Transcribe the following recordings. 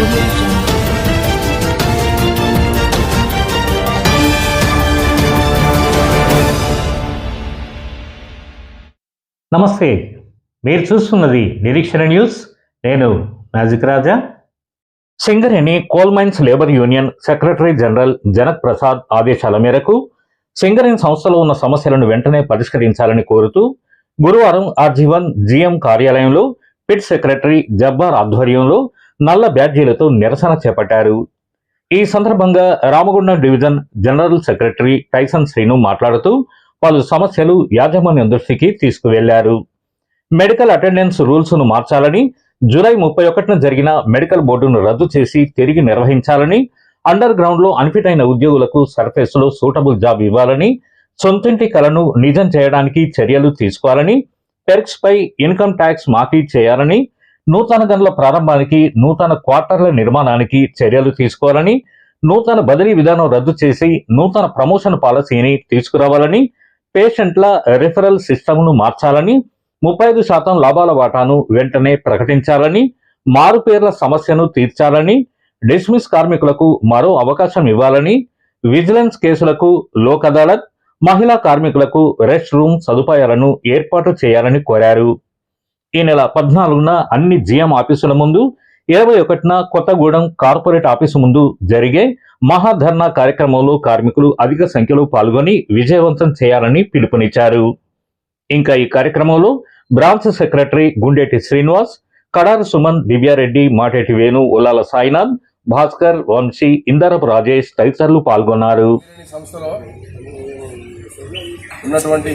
నమస్తే మీరు చూస్తున్నది నిరీక్షణ న్యూస్. నేను magic Raja. Singareni coal mines labour union secretary general Janak Prasad ఆదేశాల మేరకు సింగరేణి సంస్థలో ఉన్న సమస్యలను వెంటనే పరిష్కరించాలని కోరుతూ గురువారం ఆర్జీవన్ జీఎం కార్యాలయంలో పిట్ సెక్రటరీ జబ్బార్ ఆధ్వర్యంలో నల్ల బ్యాడ్జీలతో నిరసన చేపట్టారు. ఈ సందర్భంగా Ramagundam division general secretary Tyson Srinu మాట్లాడుతూ పలు సమస్యలు యాజమాన్యం దృష్టికి తీసుకువెళ్ళారు. మెడికల్ అటెండెన్స్ రూల్స్ను మార్చాలని జూలై ముప్పై ఒకటిన జరిగిన మెడికల్ బోర్డును రద్దు చేసి తిరిగి నిర్వహించాలని అండర్ గ్రౌండ్లో అన్ఫిట్ అయిన ఉద్యోగులకు సర్ఫేస్లో సూటబుల్ జాబ్ ఇవ్వాలని సొంతింటి కలను నిజం చేయడానికి చర్యలు తీసుకోవాలని పెర్క్స్పై ఇన్కమ్ ట్యాక్స్ మాఫీ చేయాలని నూతన గనుల ప్రారంభానికి నూతన క్వార్టర్ల నిర్మాణానికి చర్యలు తీసుకోవాలని నూతన బదిలీ విధానం రద్దు చేసి నూతన ప్రమోషన్ పాలసీని తీసుకురావాలని పేషెంట్ల రిఫరల్ సిస్టమ్ను మార్చాలని ముప్పై ఐదు శాతం లాభాల వాటాను వెంటనే ప్రకటించాలని మారుపేర్ల సమస్యను తీర్చాలని డిస్మిస్ కార్మికులకు మరో అవకాశం ఇవ్వాలని విజిలెన్స్ కేసులకు లోక్ అదాలత్ మహిళా కార్మికులకు రెస్ట్ రూమ్ సదుపాయాలను ఏర్పాటు చేయాలని కోరారు. ఈ నెల పద్నాలుగున అన్ని జిఎం ఆఫీసుల ముందు ఇరవై ఒకటిన కొత్తగూడెం కార్పొరేట్ ఆఫీసు ముందు జరిగే మహాధర్నా కార్యక్రమంలో కార్మికులు అధిక సంఖ్యలో పాల్గొని విజయవంతం చేయాలని పిలుపునిచ్చారు. ఇంకా ఈ కార్యక్రమంలో బ్రాంచ్ సెక్రటరీ గుండెటి శ్రీనివాస్ కడారు సుమన్ దివ్యారెడ్డి మాటేటి వేణు ఉల్లాల సాయినాథ్ భాస్కర్ వంశీ ఇందరపు రాజేష్ తదితరులు పాల్గొన్నారు. సంస్థలో ఉన్నటువంటి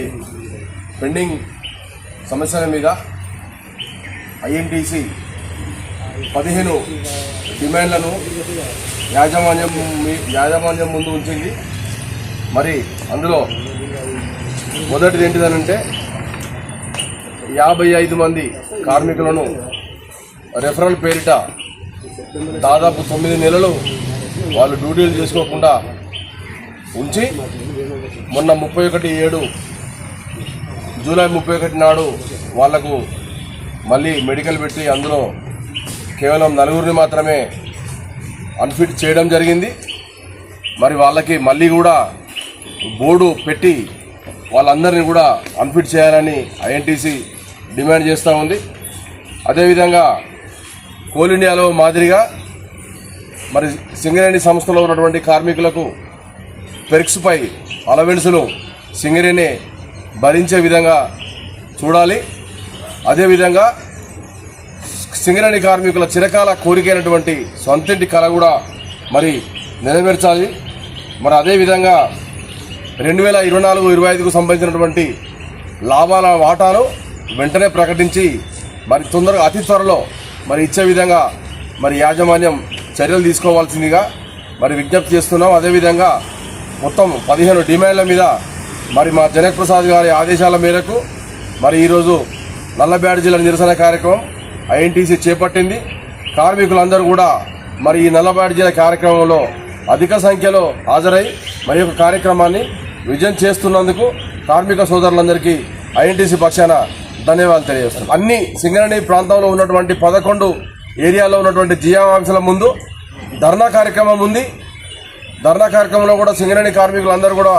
పెండింగ్ సమస్యల మీద ఐఎన్టీసీ పదిహేను డిమాండ్లను యాజమాన్యం మీ- యాజమాన్యం ముందు ఉంచింది. మరి అందులో మొదటిది ఏంటిదనంటే యాభై ఐదు మంది కార్మికులను రెఫరల్ పేరిట దాదాపు తొమ్మిది నెలలు వాళ్ళు డ్యూటీలు చేసుకోకుండా ఉంచి మొన్న ముప్పై ఒకటి ఏడు జూలై ముప్పై ఒకటి నాడు వాళ్ళకు మళ్ళీ మెడికల్ పెట్టి అందులో కేవలం నలుగురిని మాత్రమే అన్ఫిట్ చేయడం జరిగింది. మరి వాళ్ళకి మళ్ళీ కూడా బోర్డు పెట్టి వాళ్ళందరినీ కూడా అన్ఫిట్ చేయాలని ఐఎన్టీసీ డిమాండ్ చేస్తూ ఉంది. అదేవిధంగా కోల్ ఇండియాలో మాదిరిగా మరి సింగరేణి సంస్థలో ఉన్నటువంటి కార్మికులకు పెర్క్స్పై అలవెన్సులు సింగరేణి భరించే విధంగా చూడాలి. అదేవిధంగా సింగరేణి కార్మికుల చిరకాల కోరికైనటువంటి సొంతింటి కళ కూడా మరి నెరవేర్చాలి. మరి అదేవిధంగా రెండు వేల ఇరవై నాలుగు ఇరవై ఐదుకు సంబంధించినటువంటి లాభాల వాటాను వెంటనే ప్రకటించి మరి తొందరగా అతి త్వరలో మరి ఇచ్చే విధంగా మరి యాజమాన్యం చర్యలు తీసుకోవాల్సిందిగా మరి విజ్ఞప్తి చేస్తున్నాం. అదేవిధంగా మొత్తం పదిహేను డిమాండ్ల మీద మరి మా జనక్ ప్రసాద్ గారి ఆదేశాల మేరకు మరి ఈరోజు నల్ల బ్యాడ్జీల నిరసన కార్యక్రమం ఐఎన్టీసీ చేపట్టింది. కార్మికులందరూ కూడా మరి ఈ నల్ల బ్యాడ్జీల కార్యక్రమంలో అధిక సంఖ్యలో హాజరై మరి యొక్క కార్యక్రమాన్ని విజయం చేస్తున్నందుకు కార్మిక సోదరులందరికీ ఐఎన్టీసీ పక్షాన ధన్యవాదాలు తెలియజేస్తున్నాం. అన్ని సింగరేణి ప్రాంతంలో ఉన్నటువంటి పదకొండు ఏరియాలో ఉన్నటువంటి జియా ముందు ధర్నా కార్యక్రమం ఉంది. ధర్నా కార్యక్రమంలో కూడా సింగరేణి కార్మికులందరూ కూడా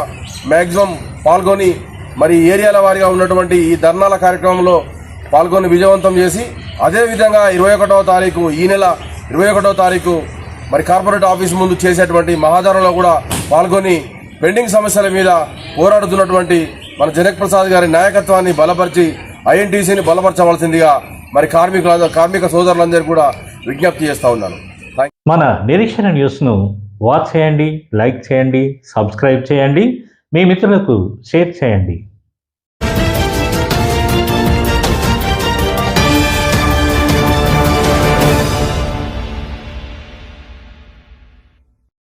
మ్యాక్సిమం పాల్గొని మరి ఏరియాల వారిగా ఉన్నటువంటి ఈ ధర్నాల కార్యక్రమంలో పాల్గొని విజయవంతం చేసి అదేవిధంగా ఇరవై ఒకటవ తారీఖు ఈ నెల ఇరవై ఒకటవ తారీఖు మరి కార్పొరేట్ ఆఫీస్ ముందు చేసేటువంటి మహాధరణలో కూడా పాల్గొని పెండింగ్ సమస్యల మీద పోరాడుతున్నటువంటి మన జనక్ ప్రసాద్ గారి నాయకత్వాన్ని బలపరిచి ఐఎన్టీసీని బలపరచవలసిందిగా మరి కార్మికుల కార్మిక సోదరులందరూ కూడా విజ్ఞప్తి చేస్తూ ఉన్నాను. మన నిరీక్షణ న్యూస్ను వాచ్ చేయండి లైక్ చేయండి సబ్స్క్రైబ్ చేయండి. మీ మిత్రులకు షేర్ చేయండి.